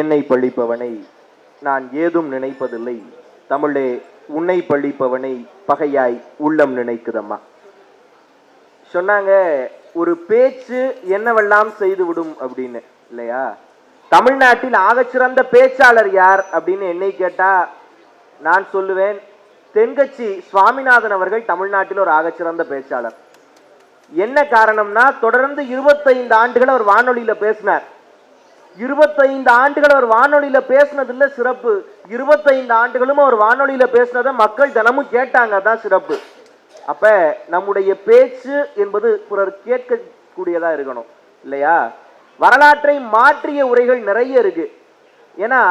என்னை பழிப்பவனை நான் ஏதும் நினைப்பதில்லை. தமிழே உன்னை பழிப்பவனை பகையாய் உள்ளம் நினைக்குதம்மா. சொன்னாங்க ஒரு பேச்சு என்னவெல்லாம் செய்து விடும் அப்படின்னு. இல்லையா? தமிழ்நாட்டில் ஆகச்சிறந்த பேச்சாளர் யார் அப்படின்னு என்னை கேட்டா நான் சொல்லுவேன் தென்கட்சி சுவாமிநாதன் அவர்கள் தமிழ்நாட்டில் ஒரு ஆகச்சிறந்த பேச்சாளர். என்ன காரணம்னா தொடர்ந்து இருபத்தைந்து ஆண்டுகள் அவர் வானொலியில பேசினார். இருபத்தைந்து ஆண்டுகள் அவர் வானொலியில பேசினதுல சிறப்பு. இருபத்தைந்து ஆண்டுகளும் அவர் வானொலியில பேசினதை மக்கள் தினமும் கேட்டாங்க. அதான் சிறப்பு. அப்ப நம்முடைய பேச்சு என்பது பிறர் கேட்கக்கூடியதா இருக்கணும். இல்லையா? வரலாற்றை மாற்றிய உரைகள் நிறைய இருக்கு. ஏன்னா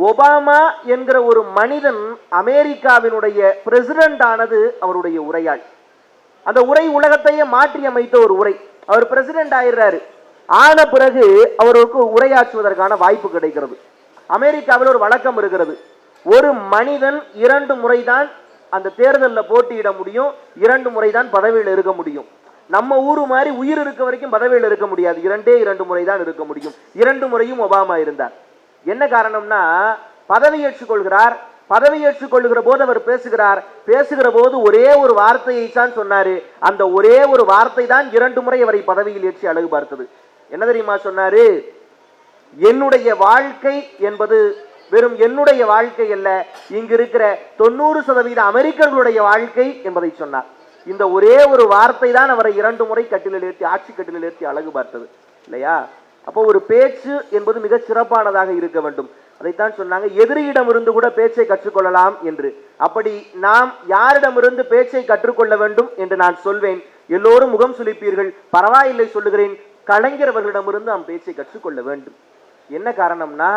ஒபாமா என்கிற ஒரு மனிதன் அமெரிக்காவினுடைய பிரசிடென்ட் ஆனது அவருடைய உரையாள். அந்த உரை உலகத்தையே மாற்றி அமைத்த ஒரு உரை. அவர் பிரசிடென்ட் ஆயிடுறாரு. ஆன பிறகு அவருக்கு உரையாற்றுவதற்கான வாய்ப்பு கிடைக்கிறது. அமெரிக்காவில் ஒரு வழக்கம் இருக்கிறது. ஒரு மனிதன் இரண்டு முறைதான் அந்த தேர்தலில் போட்டியிட முடியும். இரண்டு முறைதான் பதவியில் இருக்க முடியும். நம்ம ஊர் மாதிரி உயிர் இருக்க வரைக்கும் பதவியில் இருக்க முடியாது. இரண்டே இரண்டு முறை தான் இருக்க முடியும். இரண்டு முறையும் ஒபாமா இருந்தார். என்ன காரணம்னா பதவியேற்றுக் கொள்கிறார் பதவியேற்றுக் கொள்கிற போது அவர் பேசுகிறார். பேசுகிற போது ஒரே ஒரு வார்த்தையை தான் சொன்னாரு. அந்த ஒரே ஒரு வார்த்தை தான் இரண்டு முறை அவரை பதவியில் ஏற்றி அழகு பார்த்தது. என்ன தெரியுமா சொன்னாரு? என்னுடைய வாழ்க்கை என்பது வெறும் என்னுடைய வாழ்க்கை அல்ல இங்கு இருக்கிற தொண்ணூறு சதவீத அமெரிக்கர்களுடைய வாழ்க்கை என்பதை சொன்னார். இந்த ஒரே ஒரு வார்த்தை தான் அவரை இரண்டு முறை கட்டிலில் ஏற்றி ஆட்சி கட்டிலில் ஏற்றி அழகு பார்த்தது. இல்லையா? அப்போ ஒரு பேச்சு என்பது மிக சிறப்பானதாக இருக்க வேண்டும். அதைத்தான் சொன்னாங்க எதிரியிடமிருந்து கூட பேச்சை கற்றுக்கொள்ளலாம் என்று. அப்படி நாம் யாரிடமிருந்து பேச்சை கற்றுக்கொள்ள வேண்டும் என்று நான் சொல்வேன். எல்லோரும் முகம் சுழிப்பீர்கள் பரவாயில்லை சொல்லுகிறேன். கலைஞர் அவர்களிடமிருந்து நாம் பேச்சை கற்றுக்கொள்ள வேண்டும். என்ன காரணம்னா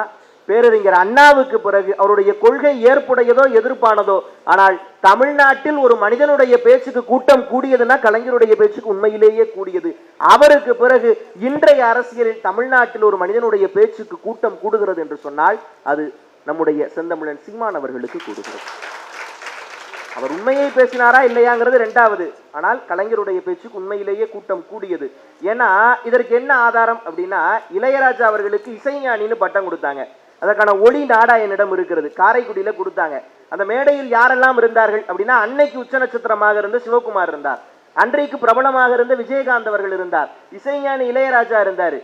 பேரறிஞர் அண்ணாவுக்கு பிறகு அவருடைய கொள்கை ஏற்புடையதோ எதிர்ப்பானதோ ஆனால் தமிழ்நாட்டில் ஒரு மனிதனுடைய பேச்சுக்கு கூட்டம் கூடியதுன்னா கலைஞருடைய பேச்சுக்கு உண்மையிலேயே கூடியது. அவருக்கு பிறகு இன்றைய அரசியலில் தமிழ்நாட்டில் ஒரு மனிதனுடைய பேச்சுக்கு கூட்டம் கூடுகிறது என்று சொன்னால் அது நம்முடைய செந்தமிழன் சீமான் அவர்களுக்கு கூடுகிறது. அவர் உண்மையை பேசினாரா இல்லையாங்கிறது ரெண்டாவது. ஆனால் கலைஞருடைய பேச்சுக்கு உண்மையிலேயே கூட்டம் கூடியது. ஏன்னா இதற்கு என்ன ஆதாரம் அப்படின்னா இளையராஜா அவர்களுக்கு இசைஞானின்னு பட்டம் கொடுத்தாங்க. அதற்கான ஒளி நாடா என்னிடம் இருக்கிறது. காரைக்குடியில கொடுத்தாங்க. அந்த மேடையில் யாரெல்லாம் இருந்தார்கள் அப்படின்னா அன்னைக்கு உச்ச நட்சத்திரமாக இருந்த சிவகுமார் இருந்தார். அன்றைக்கு பிரபலமாக இருந்த விஜயகாந்த் அவர்கள் இருந்தார். இசைஞானி இளையராஜா இருந்தாரு.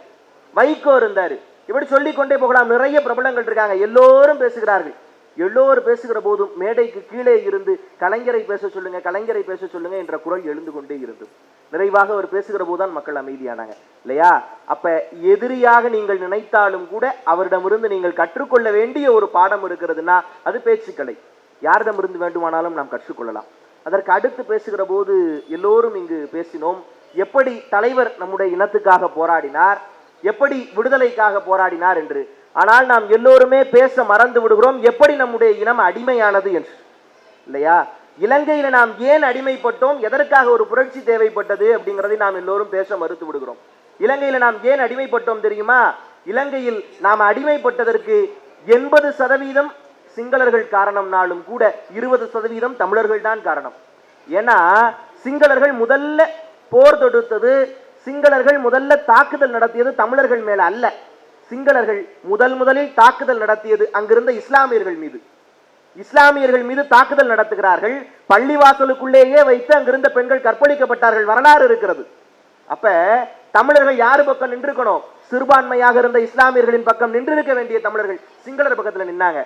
வைகோ இருந்தாரு. இப்படி சொல்லிக்கொண்டே போகலாம். நிறைய பிரபலங்கள் இருக்காங்க. எல்லோரும் பேசுகிறார்கள். எல்லோரும் பேசுகிற போதும் மேடைக்கு கீழே இருந்து கலைஞரை பேச சொல்லுங்க கலைஞரை பேச சொல்லுங்க என்ற குரல் எழுந்து கொண்டே இருந்தது. நிறைவாக அவர் பேசுகிற போதுதான் மக்கள் அமைதியானாங்க. இல்லையா? அப்ப எதிரியாக நீங்கள் நினைத்தாலும் கூட அவரிடமிருந்து நீங்கள் கற்றுக்கொள்ள வேண்டிய ஒரு பாடம் இருக்கிறதுனா அது பேச்சுக்கலை. யாரிடமிருந்து வேண்டுமானாலும் நாம் கற்றுக்கொள்ளலாம். அதற்கு அடுத்து பேசுகிற போது எல்லோரும் இங்கு பேசினோம். எப்படி தலைவர் நம்முடைய இனத்துக்காக போராடினார்? எப்படி விடுதலைக்காக போராடினார் என்று ஆனால் நாம் எல்லோருமே பேச மறந்து விடுகிறோம். எப்படி நம்முடைய இனம் அடிமையானது என்று. இல்லையா? இலங்கையில நாம் ஏன் அடிமைப்பட்டோம்? எதற்காக ஒரு புரட்சி தேவைப்பட்டது அப்படிங்கிறதை நாம் எல்லோரும் பேச மறுத்து விடுகிறோம். இலங்கையில நாம் ஏன் அடிமைப்பட்டோம் தெரியுமா? இலங்கையில் நாம் அடிமைப்பட்டதற்கு எண்பது சதவீதம் சிங்களர்கள் காரணம்னாலும் கூட இருபது சதவீதம் தமிழர்கள் தான் காரணம். ஏன்னா சிங்களர்கள் முதல்ல போர் தொடுத்தது சிங்களர்கள் முதல்ல தாக்குதல் நடத்தியது தமிழர்கள் மேல அல்ல. சிங்களர்கள் முதல் முதலில் தாக்குதல் நடத்தியது அங்கிருந்த இஸ்லாமியர்கள் மீது. இஸ்லாமியர்கள் மீது தாக்குதல் நடத்துகிறார்கள். பள்ளிவாசலுக்குள்ளேயே வைத்து அங்கிருந்த பெண்கள் கற்பழிக்கப்பட்டார்கள். வரலாறு இருக்கிறது. அப்ப தமிழர்கள் யாரு பக்கம் நின்றுக்கணும் சிறுபான்மையாக இருந்த இஸ்லாமியர்களின் பக்கம் நின்றிருக்க வேண்டிய தமிழர்கள் சிங்களர் பக்கத்துல நின்னாங்க.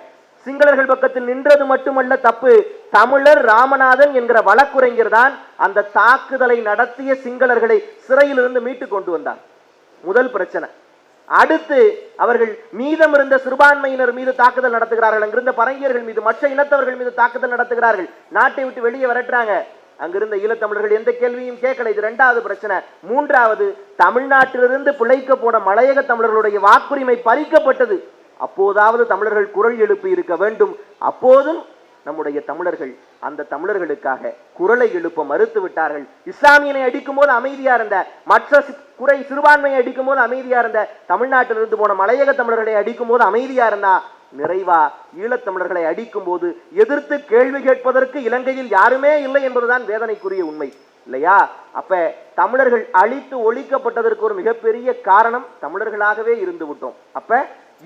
சிங்களர்கள் பக்கத்தில் நின்றது மட்டுமல்ல தப்பு. தமிழர் ராமநாதன் என்கிற வழக்குரைஞர் தான் அந்த தாக்குதலை நடத்திய சிங்களர்களை சிறையிலிருந்து மீட்டு கொண்டு வந்தார். முதல் பிரச்சனை. அடுத்து அவர்கள் மீதம் இருந்த சிறுபான்மையினர் மீது தாக்குதல் நடத்துகிறார்கள். அங்கிருந்த பரங்கியர்கள் மீது மற்ற இனத்தவர்கள் மீது தாக்குதல் நடத்துகிறார்கள். நாட்டை விட்டு வெளியே விரட்டுறாங்க. அங்கிருந்த ஈழத்தமிழர்கள் எந்த கேள்வியும் கேட்கல. இது ரெண்டாவது பிரச்சனை. மூன்றாவது தமிழ்நாட்டிலிருந்து பிழைக்க போன மலையக தமிழர்களுடைய வாக்குரிமை பறிக்கப்பட்டது. அப்போதாவது தமிழர்கள் குரல் எழுப்பி இருக்க வேண்டும். அப்போதும் நம்முடைய தமிழர்கள் அந்த தமிழர்களுக்காக குரலை எழுப்ப மறுத்து விட்டார்கள். இஸ்லாமியனை அடிக்கும் போது அமைதியா இருந்த மற்ற குறை சிறுபான்மையை அடிக்கும் போது அமைதியா இருந்த தமிழ்நாட்டிலிருந்து போன மலையக தமிழர்களை அடிக்கும் போது அமைதியா இருந்தா நிறைவா ஈழத்தமிழர்களை அடிக்கும் போது எதிர்த்து கேள்வி கேட்பதற்கு இலங்கையில் யாருமே இல்லை என்பதுதான் வேதனைக்குரிய உண்மை. இல்லையா? அப்ப தமிழர்கள் அழித்து ஒழிக்கப்பட்டதற்கு ஒரு மிகப்பெரிய காரணம் தமிழர்களாகவே இருந்து விட்டோம். அப்ப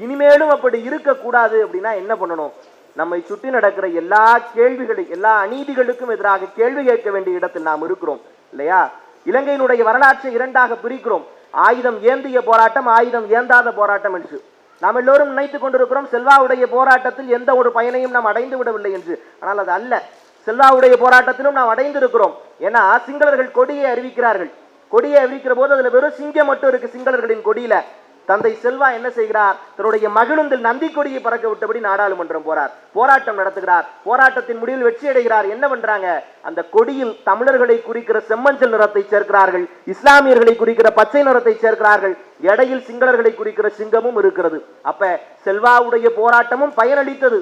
இனிமேலும் அப்படி இருக்கக்கூடாது அப்படின்னா என்ன பண்ணணும்? நம்மை சுற்றி நடக்கிற எல்லா கேள்விகளும் எல்லா அநீதிகளுக்கும் எதிராக கேள்வி கேட்க வேண்டிய இடத்தில் நாம் இருக்கிறோம் இல்லையா? இலங்கையினுடைய வரலாற்றை இரண்டாக பிரிக்கிறோம். ஆயுதம் ஏந்திய போராட்டம் ஆயுதம் ஏந்தாத போராட்டம் என்று. நாம் எல்லோரும் நினைத்துக் கொண்டிருக்கிறோம் செல்வாவுடைய போராட்டத்தில் எந்த ஒரு பயனையும் நாம் அடைந்து விடவில்லை என்று. ஆனால் அது அல்ல. செல்வாவுடைய போராட்டத்திலும் நாம் அடைந்திருக்கிறோம். ஏன்னா சிங்களர்கள் கொடியை அறிவிக்கிறார்கள். கொடியை அறிவிக்கிற போது அதுல வெறும் சிங்கம் மட்டும் இருக்கு சிங்களர்களின் கொடியில. தந்தை செல்வா என்ன செய்கிறார்? தன்னுடைய மகிழுந்தில் நந்தி கொடியை பறக்க விட்டபடி நாடாளுமன்றம் போறார். போராட்டம் நடத்துகிறார். போராட்டத்தின் முடிவில் வெற்றி அடைகிறார். என்ன பண்றாங்க? அந்த கொடியில் தமிழர்களை குறிக்கிற செம்மஞ்சள் நிறத்தை சேர்க்கிறார்கள். இஸ்லாமியர்களை குறிக்கிற பச்சை நிறத்தை சேர்க்கிறார்கள். எடையில் சிங்களர்களை குறிக்கிற சிங்கமும் இருக்கிறது. அப்ப செல்வாவுடைய போராட்டமும் பயனளித்தது.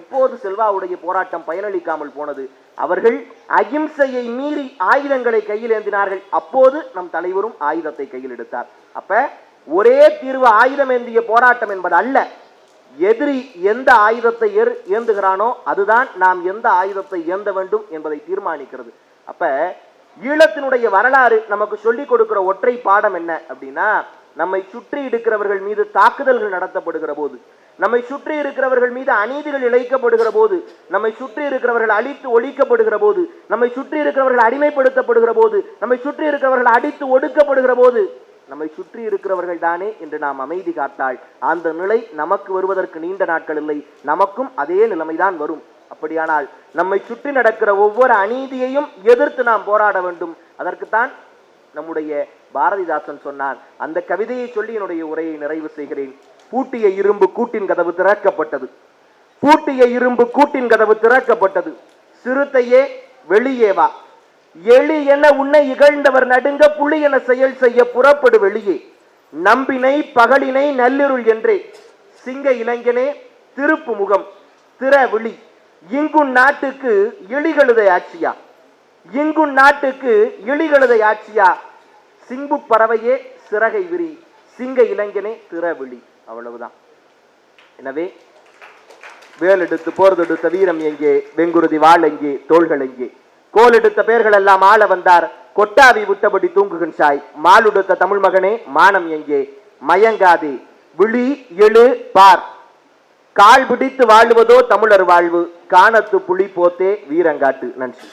எப்போது செல்வாவுடைய போராட்டம் பயனளிக்காமல் போனது? அவர்கள் அகிம்சையை மீறி ஆயுதங்களை கையில் ஏந்தினார்கள். அப்போது நம் தலைவரும் ஆயுதத்தை கையில் எடுத்தார். அப்ப ஒரே தீர்வு ஆயுதம் ஏந்திய போராட்டம் என்பது அல்ல. எதிரி எந்த ஆயுதத்தை ஏந்துகிறானோ அதுதான் நாம் எந்த ஆயுதத்தை ஏந்த வேண்டும் என்பதை தீர்மானிக்கிறது. அப்ப ஈழத்தினுடைய வரலாறு நமக்கு சொல்லிக் கொடுக்கிற ஒற்றை பாடம் என்ன அப்படின்னா நம்மை சுற்றி இருக்கிறவர்கள் மீது தாக்குதல்கள் நடத்தப்படுகிற போது நம்மை சுற்றி இருக்கிறவர்கள் மீது அநீதிகள் இழைக்கப்படுகிற போது நம்மை சுற்றி இருக்கிறவர்கள் அழித்து ஒழிக்கப்படுகிற போது நம்மை சுற்றி இருக்கிறவர்கள் அடிமைப்படுத்தப்படுகிற போது நம்மை சுற்றி இருக்கிறவர்கள் அடித்து ஒடுக்கப்படுகிற போது நம்மை சுற்றி இருக்கிறவர்கள் தானே என்று நாம் அமைதி காத்தாள் அந்த நிலை நமக்கு வருவதற்கு நீண்ட நாட்கள் இல்லை. நமக்கும் அதே நிலைமைதான் வரும். அப்படியானால் நம்மை சுற்றி நடக்கிற ஒவ்வொரு அநீதியையும் எதிர்த்து நாம் போராட வேண்டும். அதற்குத்தான் நம்முடைய பாரதிதாசன் சொன்னான் அந்த கவிதையை சொல்லி என்னுடைய உரையை நிறைவு செய்கிறேன். பூட்டிய இரும்பு கூட்டின் கதவு திறக்கப்பட்டது. பூட்டிய இரும்பு கூட்டின் கதவு திறக்கப்பட்டது. சிறுத்தையே வெளியே வா. எளி என உன்னை இகழ்ந்தவர் நடுங்க புலி என செயல் செய்ய புறப்படு வெளியே. நம்பினை பகலினை நல்லிருள் என்றே. சிங்க இளைஞனே திருப்பு முகம் திற விழி. இங்குன் நாட்டுக்கு இழிகழுதை ஆட்சியா? இங்குன் நாட்டுக்கு இழிகழுதை ஆட்சியா? சிம்பு பறவையே சிறகை விரி. சிங்க இளைஞனே திறவிழி அவ்வளவுதான். எனவே வேலெடுத்து போர் தொடுத்த வீரம் எங்கே? வெங்குருதி வாழ் எங்கே? தோள்கள் எங்கே? கோல் எடுத்த பெயர்கள் எல்லாம் ஆள வந்தார். கொட்டாவி விட்டபடி தூங்குகின்றாய் மாலுடுத்த தமிழ் மகனே மானம் எங்கே? மயங்காதே. விழி எழு பார். கால் பிடித்து வாழுவதோ தமிழர் வாழ்வு. காணத்து புலி போத்தே வீரங்காட்டு. நன்றி.